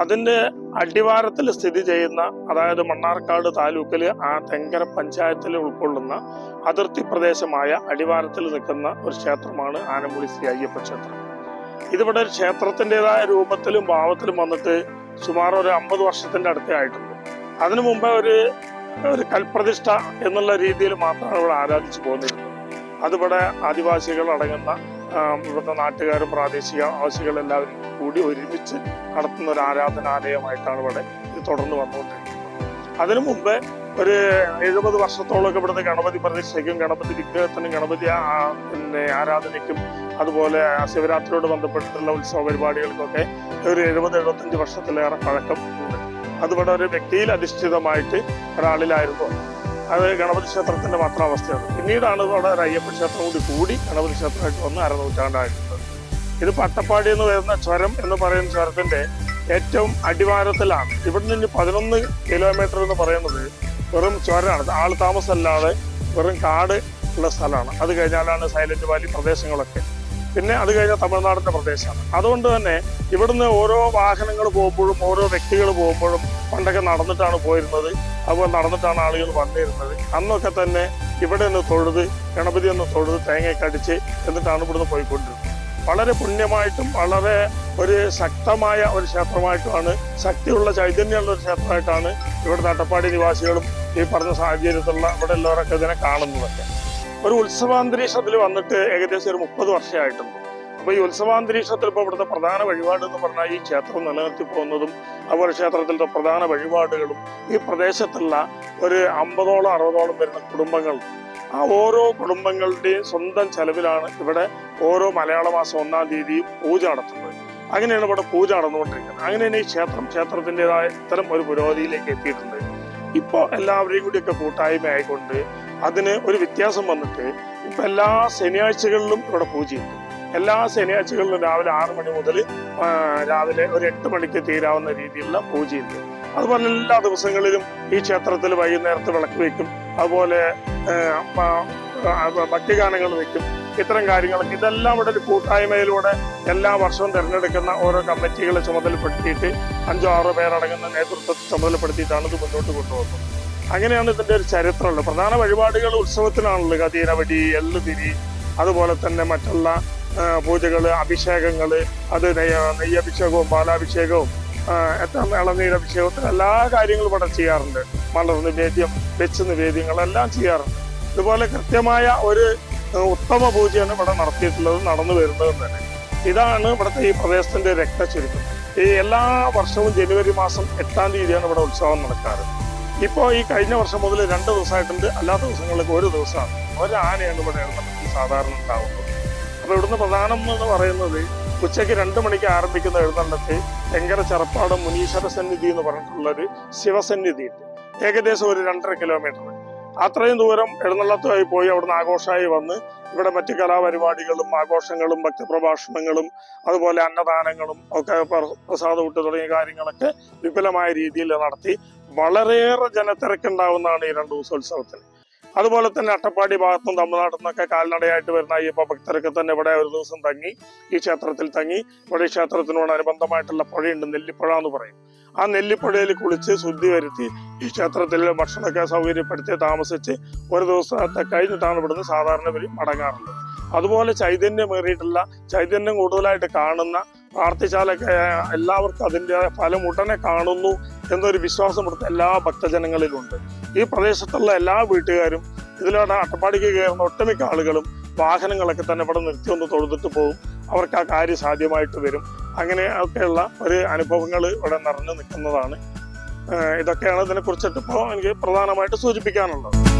അതിന്റെ അടിവാരത്തിൽ സ്ഥിതി ചെയ്യുന്ന അതായത് മണ്ണാർക്കാട് താലൂക്കിൽ ആ തെങ്കര പഞ്ചായത്തിൽ ഉൾക്കൊള്ളുന്ന അതിർത്തി പ്രദേശമായ അടിവാരത്തിൽ നിൽക്കുന്ന ഒരു ക്ഷേത്രമാണ് ആനമുളി ശ്രീ അയ്യപ്പ ക്ഷേത്രം. ഇതിവിടെ ക്ഷേത്രത്തിന്റെതായ രൂപത്തിലും ഭാവത്തിലും വന്നിട്ട് സുമാർ ഒരു അമ്പത് വർഷത്തിന്റെ അടുത്തേ ആയിട്ടുണ്ട് അതിനു മുമ്പ് ഒരു ഒരു കൽപ്രതിഷ്ഠ എന്നുള്ള രീതിയിൽ മാത്രമാണ് ഇവിടെ ആരാധിച്ചു പോന്നിരുന്നത്. അതിവിടെ ആദിവാസികൾ അടങ്ങുന്ന ഇവിടുത്തെ നാട്ടുകാരും പ്രാദേശിക ആവാസികൾ എല്ലാവരും കൂടി ഒരുമിച്ച് നടത്തുന്ന ഒരു ആരാധനാലയമായിട്ടാണ് ഇവിടെ ഇത് തുടർന്ന് വന്നുകൊണ്ടിരിക്കുന്നത്. അതിനു മുമ്പ് ഒരു എഴുപത് വർഷത്തോളമൊക്കെ ഇവിടുത്തെ ഗണപതി പ്രതിഷ്ഠയ്ക്കും ഗണപതി വിഗ്രഹത്തിനും ഗണപതി പിന്നെ ആരാധനയ്ക്കും അതുപോലെ ശിവരാത്രിയോട് ബന്ധപ്പെട്ടിട്ടുള്ള ഉത്സവ പരിപാടികൾക്കൊക്കെ ഒരു എഴുപത് എഴുപത്തഞ്ച് വർഷത്തിലേറെ പഴക്കം ഉണ്ട്. അതിവിടെ ഒരു വ്യക്തിയിൽ അധിഷ്ഠിതമായിട്ട് ഒരാളിലായിരുന്നു. അത് ഗണപതി ക്ഷേത്രത്തിന്റെ മാത്രം അവസ്ഥയാണ് പിന്നീടാണ് ഇവിടെ ഒരു അയ്യപ്പ ക്ഷേത്രം കൂടി കൂടി ഗണപതി ക്ഷേത്രമായിട്ട് വന്ന് അരനൂറ്റാണ്ടായിട്ടുള്ളത് ഇത് പട്ടപ്പാടി എന്ന് വരുന്ന ചുരം എന്ന് പറയുന്ന ചുരത്തിന്റെ ഏറ്റവും അടിവാരത്തിലാണ്. ഇവിടെ നിന്ന് പതിനൊന്ന് കിലോമീറ്റർ എന്ന് പറയുന്നത് വെറും ചുരമാണ്. ആൾ താമസമല്ലാതെ വെറും കാട് ഉള്ള സ്ഥലമാണ്. അത് കഴിഞ്ഞാലാണ് സൈലന്റ് വാലി പ്രദേശങ്ങളൊക്കെ പിന്നെ അത് കഴിഞ്ഞാൽ തമിഴ്നാടിന്റെ പ്രദേശമാണ്. അതുകൊണ്ട് തന്നെ ഇവിടുന്ന് ഓരോ വാഹനങ്ങൾ പോകുമ്പോഴും ഓരോ വ്യക്തികൾ പോകുമ്പോഴും പണ്ടൊക്കെ നടന്നിട്ടാണ് പോയിരുന്നത്. അതുപോലെ നടന്നിട്ടാണ് ആളുകൾ വന്നിരുന്നത്. അന്നൊക്കെ തന്നെ ഇവിടെ നിന്ന് തൊഴുത് ഗണപതി ഒന്ന് തൊഴുത് തേങ്ങയൊക്കെ എന്നിട്ടാണ് ഇവിടുന്ന് പോയിക്കൊണ്ടിരുന്നത്. വളരെ പുണ്യമായിട്ടും വളരെ ഒരു ശക്തമായ ഒരു ക്ഷേത്രമായിട്ടുമാണ് ശക്തിയുള്ള ചൈതന്യമുള്ള ഒരു ക്ഷേത്രമായിട്ടാണ് ഇവിടുത്തെ അട്ടപ്പാടി നിവാസികളും ഈ പറഞ്ഞ സാഹചര്യത്തിലുള്ള ഇവിടെ ഉള്ളവരൊക്കെ ഇതിനെ കാണുന്നതൊക്കെ ഒരു ഉത്സവാന്തരീക്ഷത്തിൽ വന്നിട്ട് ഏകദേശം ഒരു മുപ്പത് വർഷമായിട്ടുണ്ട് അപ്പൊ ഈ ഉത്സവാന്തരീക്ഷത്തിൽ ഇപ്പോൾ ഇവിടുത്തെ പ്രധാന വഴിപാട് എന്ന് പറഞ്ഞാൽ ഈ ക്ഷേത്രം നിലനിർത്തി പോകുന്നതും അതുപോലെ ക്ഷേത്രത്തിലെ പ്രധാന വഴിപാടുകളും ഈ പ്രദേശത്തുള്ള ഒരു അമ്പതോളം അറുപതോളം വരുന്ന കുടുംബങ്ങൾ ആ ഓരോ കുടുംബങ്ങളുടെയും സ്വന്തം ചെലവിലാണ് ഇവിടെ ഓരോ മലയാള മാസം ഒന്നാം തീയതി പൂജ നടത്തുന്നത്. അങ്ങനെയാണ് ഇവിടെ പൂജ നടന്നുകൊണ്ടിരിക്കുന്നത്. അങ്ങനെയാണ് ഈ ക്ഷേത്രം ക്ഷേത്രത്തിന്റെതായ ഇത്തരം ഒരു പുരോഗതിയിലേക്ക് എത്തിയിട്ടുണ്ട്. ഇപ്പോൾ എല്ലാവരെയും കൂടിയൊക്കെ കൂട്ടായ്മ ആയിക്കൊണ്ട് അതിന് ഒരു വ്യത്യാസം വന്നിട്ട് ഇപ്പൊ എല്ലാ ശനിയാഴ്ചകളിലും ഇവിടെ പൂജയുണ്ട്. എല്ലാ ശനിയാഴ്ചകളിലും രാവിലെ ആറ് മണി മുതൽ രാവിലെ ഒരു എട്ട് മണിക്ക് തീരാവുന്ന രീതിയിലുള്ള പൂജയുണ്ട്. അതുപോലെ എല്ലാ ദിവസങ്ങളിലും ഈ ക്ഷേത്രത്തിൽ വൈകുന്നേരത്ത് വിളക്ക് വയ്ക്കും അതുപോലെ ഭക്തിഗാനങ്ങൾ വയ്ക്കും ഇത്തരം കാര്യങ്ങളൊക്കെ ഇതെല്ലാം ഇവിടെ ഒരു കൂട്ടായ്മയിലൂടെ എല്ലാ വർഷവും തിരഞ്ഞെടുക്കുന്ന ഓരോ കമ്മിറ്റികളെ ചുമതലപ്പെടുത്തിയിട്ട് അഞ്ചോ ആറോ പേരടങ്ങുന്ന നേതൃത്വത്തെ ചുമതലപ്പെടുത്തിയിട്ടാണ് ഇത് മുന്നോട്ട് കൊണ്ടുപോകുന്നത്. അങ്ങനെയാണ് ഇതിന്റെ ഒരു ചരിത്രമുള്ളത്. പ്രധാന വഴിപാടുകൾ ഉത്സവത്തിനാണല്ലോ കതീരവടി എല്ലുതിരി അതുപോലെ തന്നെ മറ്റുള്ള പൂജകൾ അഭിഷേകങ്ങൾ അത് നെയ്യ നെയ്യഭിഷേകവും പാലാഭിഷേകവും ഇളനീരഭിഷേകത്തിന് എല്ലാ കാര്യങ്ങളും ഇവിടെ ചെയ്യാറുണ്ട്. മലർ നിവേദ്യം വെച്ച് നിവേദ്യങ്ങളെല്ലാം ചെയ്യാറുണ്ട്. ഇതുപോലെ കൃത്യമായ ഒരു ഉത്തമ പൂജയാണ് ഇവിടെ നടത്തിയിട്ടുള്ളത് നടന്നു വരുന്നതും തന്നെ. ഇതാണ് ഇവിടുത്തെ ഈ പ്രദേശത്തിന്റെ രക്തചുരുക്കം. ഈ എല്ലാ വർഷവും ജനുവരി മാസം എട്ടാം തീയതിയാണ് ഇവിടെ ഉത്സവം നടക്കാറ്. ഇപ്പോൾ ഈ കഴിഞ്ഞ വർഷം മുതൽ രണ്ട് ദിവസമായിട്ടുണ്ട്. അല്ലാത്ത ദിവസങ്ങളിലൊക്കെ ഒരു ദിവസമാണ്. ഒരു ആനയാണ് ഇവിടെ എഴുന്നള്ളത്തിൽ സാധാരണ ഉണ്ടാവുന്നത്. അപ്പോൾ ഇവിടുന്ന് പ്രധാനം എന്ന് പറയുന്നത് ഉച്ചയ്ക്ക് രണ്ട് മണിക്ക് ആരംഭിക്കുന്ന എഴുന്നള്ളത്ത് തെങ്കര ചെറപ്പാട് മുനീശ്വര സന്നിധി എന്ന് പറഞ്ഞിട്ടുള്ളൊരു ശിവസന്നിധി ഏകദേശം ഒരു രണ്ടര കിലോമീറ്റർ. അത്രയും ദൂരം എഴുന്നള്ളത്തുമായി പോയി അവിടുന്ന് ആഘോഷമായി വന്ന് ഇവിടെ മറ്റ് കലാപരിപാടികളും ആഘോഷങ്ങളും ഭക്തപ്രഭാഷണങ്ങളും അതുപോലെ അന്നദാനങ്ങളും ഒക്കെ പ്ര- പ്രസാദ വിട്ട് തുടങ്ങിയ കാര്യങ്ങളൊക്കെ വിപുലമായ രീതിയിൽ നടത്തി വളരെയേറെ ജനത്തിരക്കുണ്ടാവുന്നതാണ് ഈ രണ്ട് ദിവസോത്സവത്തിന് അതുപോലെ തന്നെ അട്ടപ്പാടി ഭാഗത്തും തമിഴ്നാട്ടിൽ നിന്നൊക്കെ കാൽനടയായിട്ട് വരുന്ന അയ്യപ്പ ഭക്തരൊക്കെ തന്നെ ഇവിടെ ഒരു ദിവസം തങ്ങി ഈ ക്ഷേത്രത്തിൽ തങ്ങി ഇവിടെ ഈ ക്ഷേത്രത്തിനോട് അനുബന്ധമായിട്ടുള്ള പുഴയുണ്ട് നെല്ലിപ്പുഴ എന്ന് പറയും. ആ നെല്ലിപ്പുഴയിൽ കുളിച്ച് ശുദ്ധി വരുത്തി ഈ ക്ഷേത്രത്തിൽ ഭക്ഷണമൊക്കെ സൗകര്യപ്പെടുത്തി താമസിച്ച് ഒരു ദിവസത്തെ കഴിഞ്ഞിട്ടാണ് ഇവിടുന്ന് സാധാരണ ഇവർ മടങ്ങാറുള്ളത്. അതുപോലെ ചൈതന്യമേറിയിട്ടുള്ള ചൈതന്യം കൂടുതലായിട്ട് കാണുന്ന പ്രാർത്ഥിച്ചാലൊക്കെ എല്ലാവർക്കും അതിന്റെ ഫലം ഉടനെ കാണുന്നു എന്നൊരു വിശ്വാസം ഇവിടുത്തെ എല്ലാ ഭക്തജനങ്ങളിലും ഉണ്ട് ഈ പ്രദേശത്തുള്ള എല്ലാ വീട്ടുകാരും ഇതിലൂടെ അട്ടപ്പാടിക്ക് കയറുന്ന ഒട്ടുമിക്ക ആളുകളും വാഹനങ്ങളൊക്കെ തന്നെ ഇവിടെ നിർത്തി ഒന്ന് തൊഴുതിട്ട് പോകും. അവർക്ക് ആ കാര്യം സാധ്യമായിട്ട് വരും. അങ്ങനെ ഒക്കെയുള്ള ഒരു അനുഭവങ്ങൾ ഇവിടെ നിറഞ്ഞു നിൽക്കുന്നതാണ്. ഇതൊക്കെയാണ് ഇതിനെ കുറിച്ചിട്ട് ഇപ്പോൾ എനിക്ക് പ്രധാനമായിട്ട് സൂചിപ്പിക്കാനുള്ളത്.